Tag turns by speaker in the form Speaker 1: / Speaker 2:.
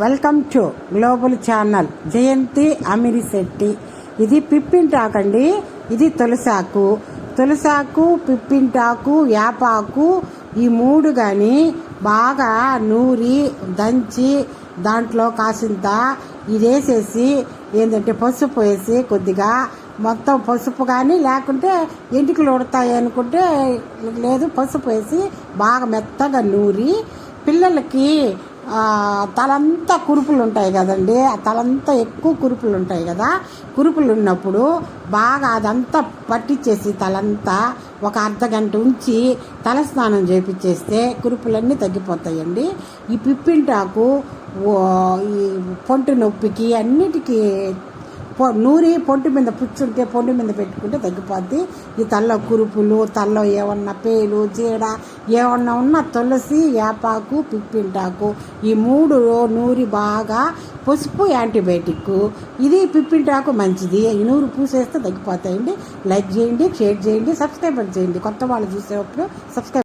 Speaker 1: Welcome to global channel Jayanthi అమిరి Shetty. ఇది పిప్పింటాకండి ఇది తులసాకు. తులసాకు పిప్పింటాకు వేపాకు ఈ మూడు కానీ బాగా నూరి దంచి దాంట్లో కాసింత ఇది వేసేసి ఏంటంటే పసుపు వేసి కొద్దిగా మొత్తం పసుపు కానీ లేకుంటే ఎంటికలు ఉడతాయి అనుకుంటే లేదు పసుపు వేసి బాగా మెత్తగా నూరి పిల్లలకి తలంతా కురుపులు ఉంటాయి కదండి. ఆ తలంతా ఎక్కువ కురుపులు ఉంటాయి కదా. కురుపులు ఉన్నప్పుడు బాగా అదంతా పట్టించేసి తలంతా ఒక అర్ధ గంట ఉంచి తలస్నానం చేపించేస్తే కురుపులన్నీ తగ్గిపోతాయండి. ఈ పిప్పింటాకు ఓ, ఈ పొంటి నొప్పికి అన్నిటికీ నూరి పొంటి మీద పుచ్చుంటే పొంటి మీద పెట్టుకుంటే తగ్గిపోద్ది. ఈ తల్ల కురుపులు తల్ల ఏమన్నా పేలు జీడ ఏమన్నా ఉన్నా తులసి వేపాకు పిప్పింటాకు. ఈ మూడు నూరి బాగా పసుపు యాంటీబయాటిక్. ఇది పిప్పింటాకు మంచిది. ఈ నూరు పూసేస్తే తగ్గిపోతాయండి. లైక్ చేయండి షేర్ చేయండి సబ్స్క్రైబర్ చేయండి. కొత్త వాళ్ళు చూసేటప్పుడు సబ్స్క్రైబ్